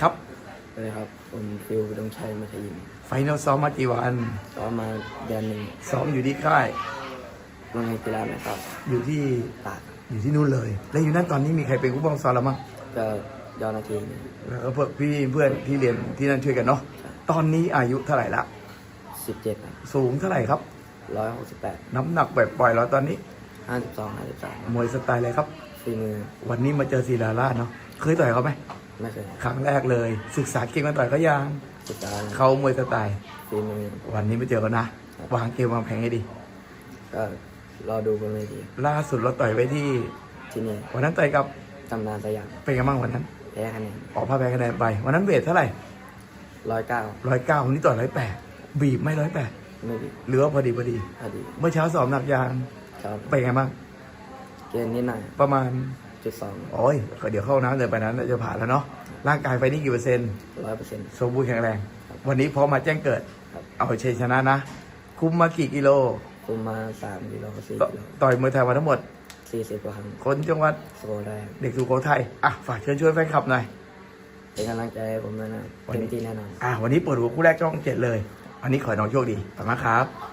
ครับสวัสดีครับผมฟิวดงชัยมัธยิมไฟนอลซ้อมมากี่วันซ้อมมาเดือนหนึ่งซ้อมอยู่ที่ค่ายโรงเรียนกีฬาแม่ครับ อยู่ที่ตากอยู่ที่นู่นเลย แล้วอยู่นั่นตอนนี้มีใครเป็นผู้บังคับซ้อมแล้วมั้งก็ยอดนาทีแล้วก็พวกพี่เพื่อนที่เรียนที่นั่นช่วยกันเนาะตอนนี้อายุเท่าไหร่ละสิบเจ็ดครับสูงเท่าไหร่ครับร้อยหกสิบแปดน้ำหนักแบบปล่อยๆเราตอนนี้ห้าสิบสองห้าสิบสามมวยสไตล์อะไรครับฝีมือวันนี้มาเจอศิลาราชเนาะเคยต่อยเขาไหม ไม่เคยครั้งแรกเลย ศึกษาเก่งมาต่อยเขายังสุดท้ายเขามวยสไตล์ฝีมือวันนี้มาเจอกันนะ วางเกมวางแผนให้ดี ก็รอดูบนเวทีล่าสุดเราต่อยไปที่ที่นี่วันนั้นต่อยกับตำนานสยามเป็นไงบ้างวันนั้นแพ้คะแนนออกผ้าแพ้คะแนนไป วันนั้นเวทเท่าไหร่ร้อยเก้าร้อยเก้าวันนี้ต่อร้อยแปดบีบไม่ร้อยแปดไม่ดีเหลือพอดีพอดีพอดี เมื่อเช้าสอบหนักยางครับเป็นไงบ้างเกณฑ์นิดหน่อยประมาณ จุดสองโอ้ยก็เดี๋ยวเข้าน้ำเดินไปนั้นจะผ่านแล้วเนาะร่างกายไปนี่กี่เปอร์เซ็นต์ร้อยเปอร์เซ็นต์สมบูรณ์แข็งแรง วันนี้พร้อมมาแจ้งเกิดครับเอาชัยชนะนะ คุ้มมากี่กิโล คุมมาสามกิโลสี่ตกิโลต่อยมวยไทยมาทั้งหมดสี่สิบกว่าครั้งคนจังหวัดโซแรกเด็กสุโขทัยอะฝากเชิญชวนแฟนคลับหน่อยเป็นกำลังใจให้ผมด้วยนะวันนี้เต็มที่แน่นอนอะวันนี้เปิดหัวคู่แรกช่องเจ็ดเลย วันนี้ขอให้น้องโชคดีขอบคุณมากครับ